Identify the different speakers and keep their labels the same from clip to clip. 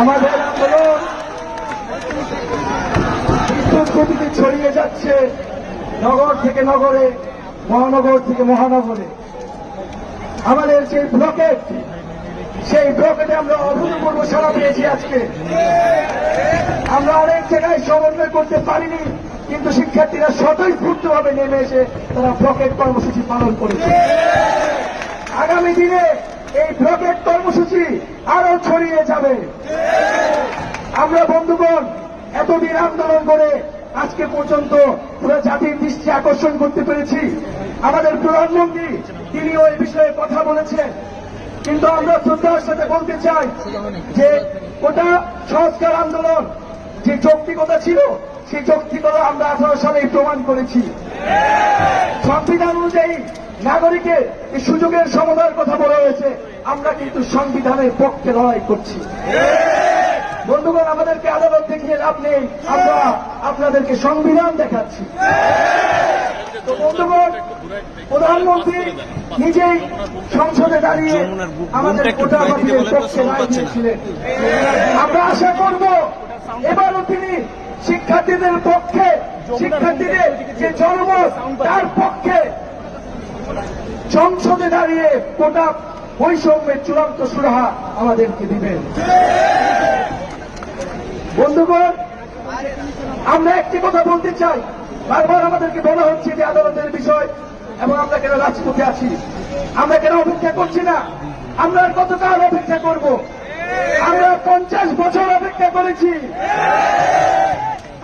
Speaker 1: আমাদের আন্দোলন গতিতে ছড়িয়ে যাচ্ছে নগর থেকে নগরে, মহানগর থেকে মহানগরে। আমাদের যে ব্লকেট, সেই ব্লকেটে আমরা অভূতপূর্ব সাড়া পেয়েছি আজকে। আমরা অনেক জায়গায় সমন্বয় করতে পারিনি, কিন্তু শিক্ষার্থীরা স্বতঃস্ফূর্তভাবে নেমে এসে তারা ব্লকেট কর্মসূচি পালন করেছে। আগামী দিনে এই ব্লকেট যাবে আমরা বন্ধুগণ, এতদিন আন্দোলন করে আজকে পর্যন্ত পুরো জাতির দৃষ্টি আকর্ষণ করতে পেরেছি। আমাদের প্রধানমন্ত্রী, তিনিও এই বিষয়ে কথা বলেছেন। কিন্তু আমরা শ্রদ্ধার সাথে বলতে চাই যে ওটা সংস্কার আন্দোলন, যে যৌক্তিকতা ছিল, সেই যৌক্তিকতা আমরা আঠারো সালে প্রমাণ করেছি। সংবিধান অনুযায়ী নাগরিকের সুযোগের সমাধানের কথা বলা হয়েছে। আমরা কিন্তু সংবিধানের পক্ষে লড়াই করছি। বন্ধুগণ, আমাদেরকে আদালত দেখিয়ে লাভ নেই। আমরা আপনাদেরকে সংবিধান দেখাচ্ছি। বন্ধুগণ, প্রধানমন্ত্রী নিজেই সংসদে দাঁড়িয়ে আমাদের কোটা বাতিলের পক্ষে রায় দিয়েছিলেন। আমরা আশা করব, এবারও তিনি শিক্ষার্থীদের পক্ষে শিক্ষার্থীদের যে জনমত, তার পক্ষে সংসদে দাঁড়িয়ে কোটা বৈষম্যের চূড়ান্ত সুরাহা আমাদেরকে দিবেন। বন্ধুগণ, আমরা একটি কথা বলতে চাই। বারবার আমাদেরকে বলা হচ্ছে যে আদালতের বিষয়, এবং আমরা কেন রাজপথে আছি? আমরা কেন অপেক্ষা করছি না? আমরা কতকাল অপেক্ষা করব? আমরা পঞ্চাশ বছর অপেক্ষা করেছি।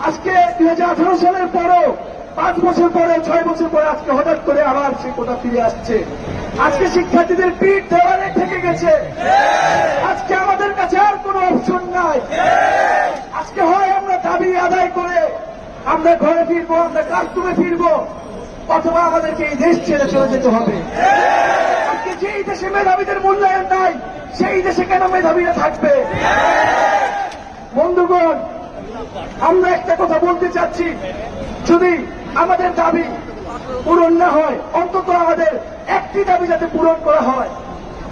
Speaker 1: আজকে দুই হাজার আঠারো সালের পরও পাঁচ বছর পরে, ছয় বছর পরে আজকে হঠাৎ করে আবার সেই কোটা ফিরে আসছে। আজকে শিক্ষার্থীদের পিঠ দেওয়ালে থেকে গেছে। আজকে আমাদের কাছে আর কোনো অপশন নাই। আজকে হয় আমরা দাবি আদায় করে আমরা ঘরে ফিরবো, আমরা ক্লাসরুমে ফিরবো, অথবা আমাদেরকে এই দেশ ছেড়ে চলে যেতে হবে। আজকে যেই দেশে মেধাবীদের মূল্যায়ন নাই, সেই দেশে কেন মেধাবীরা থাকবে? বন্ধুগণ, আমরা একটা কথা বলতে চাচ্ছি। যদি আমাদের দাবি পূরণ না হয়, অন্তত আমাদের একটি দাবি যাতে পূরণ করা হয়,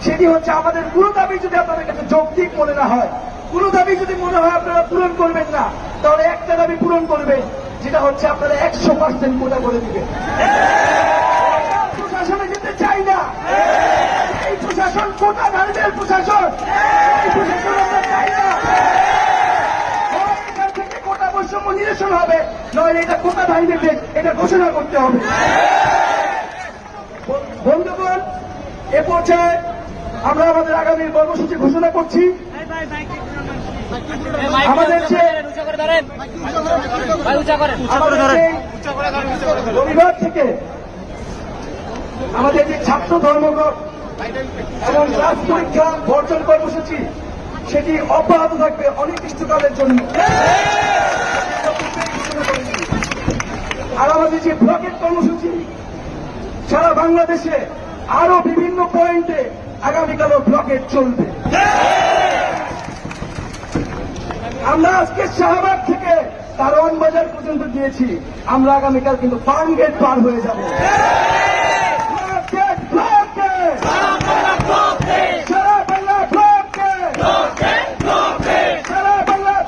Speaker 1: সেটি হচ্ছে আমাদের কোনো দাবি যদি আপনাদের কাছে যৌক্তিক মনে না হয়, কোনো দাবি যদি মনে হয় আপনারা পূরণ করবেন না, তাহলে একটা দাবি পূরণ করবেন, যেটা হচ্ছে আপনারা একশো পার্সেন্ট কোটা করে দিবেন। প্রশাসনে যেতে চাই না। এই প্রশাসন কোটা নারীদের প্রশাসন এই প্রশাসন কোটা নিরসন হবে। নইলে এটা কোটা ধারীদের দেশ? এটা ঘোষণা করতে হবে। বন্ধুগণ, এ পর্যায়ে আমরা আমাদের আগামী কর্মসূচি ঘোষণা করছি। আমাদের রবিবার থেকে আমাদের যে ছাত্র ধর্মঘট এবং ক্লাস পরীক্ষা বর্জন কর্মসূচি, সেটি অব্যাহত থাকবে অনির্দিষ্টকালের জন্য। আর আমাদের যে ব্লকের কর্মসূচি, সারা বাংলাদেশে আরও বিভিন্ন পয়েন্টে আগামীকালও ব্লকেট চলবে। আমরা আজকে শাহবাগ থেকে কারওয়ান বাজার পর্যন্ত গিয়েছি। আমরা আগামীকাল কিন্তু ফার্ম গেট পার হয়ে যাব ব্লকেট, ব্লকেট! সারা বাংলা ব্লকেট! সারা বাংলা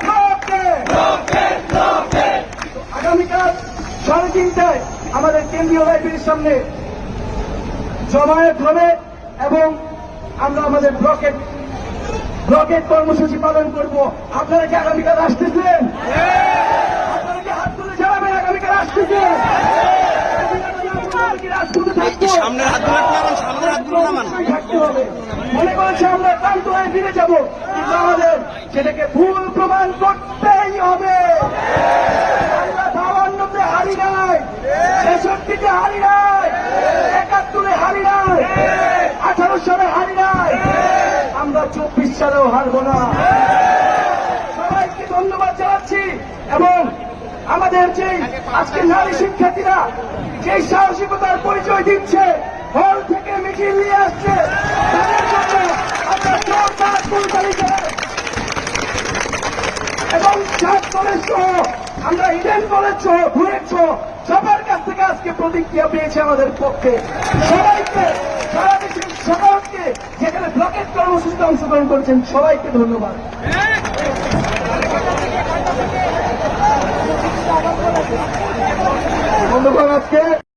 Speaker 1: ব্লকেট! আগামীকাল সাড়ে তিনটায় আমাদের কেন্দ্রীয় লাইব্রেরির সামনে জমায়েত হবে এবং আমরা আমাদের ব্লকেট ব্লকেট কর্মসূচি পালন করব। আপনারা কি আগামীকাল আসতেছেন? আপনারা কি হাত তুলে জানাবেন আগামীকাল আসতেছেন?
Speaker 2: সামনের হাতগুলো নামান, সামনের নামান।
Speaker 1: হবে। মনে করছে আমরা ক্লান্ত হয়ে ফিরে যাব। কিন্তু আমাদের সেটাকে ভুল প্রমাণ করতেই হবে আমরা বাবান্নতে হারি নাই ছেষট্টিতে হারি নাই একাত্তরে হারি নাই আঠারো সালে হারি নাই আমরা চব্বিশ সালেও হারবো না। সবাইকে ধন্যবাদ জানাচ্ছি এবং আমাদের যে আজকে নারী শিক্ষার্থীরা যে সাহসিকতার পরিচয় দিচ্ছে, হল থেকে মিছিল নিয়ে আসছে জন্য আমরা এবং কলেজ সহ আমরা ইডেন কলেজ ঘুরের সবার কাছ থেকে আজকে প্রতিক্রিয়া পেয়েছে আমাদের পক্ষে। সবাইকে সারা যেখানে ব্লকের কর্মসূচিতে অংশগ্রহণ করেছেন সবাইকে ধন্যবাদ। বন্ধুগণ আজকে।